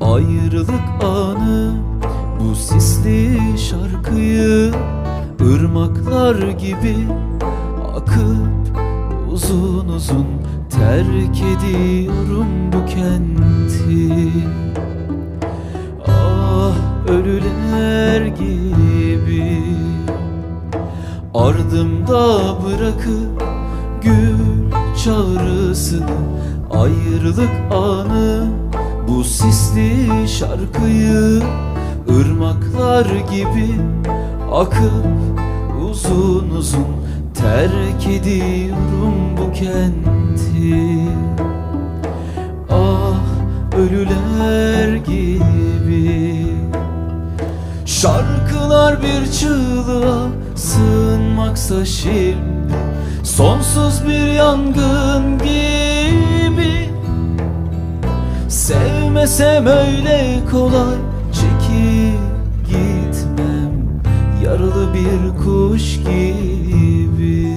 Ayrılık anı bu sisli şarkıyı ırmaklar gibi akıp uzun uzun terk ediyorum bu kenti. Ah ölüler gibi Ardımda bırakıp gül çağrısını Ayrılık anı bu sisli şarkıyı ırmaklar gibi akıp uzun uzun terk ediyorum bu kenti. Ah ölüler gibi. Şarkılar bir çığlığa sığınmaksa şimdi Sonsuz bir yangın gibi Sevmesem öyle kolay çekip gitmem. Yaralı bir kuş gibi.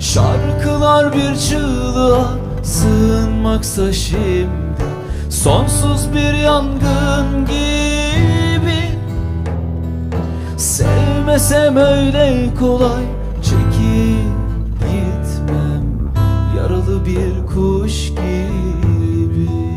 Şarkılar bir çığlığa sığınmaksa şimdi Sonsuz bir yangın gibi. Sevmesem öyle kolay çekip gitmem. Yaralı bir kuş gibi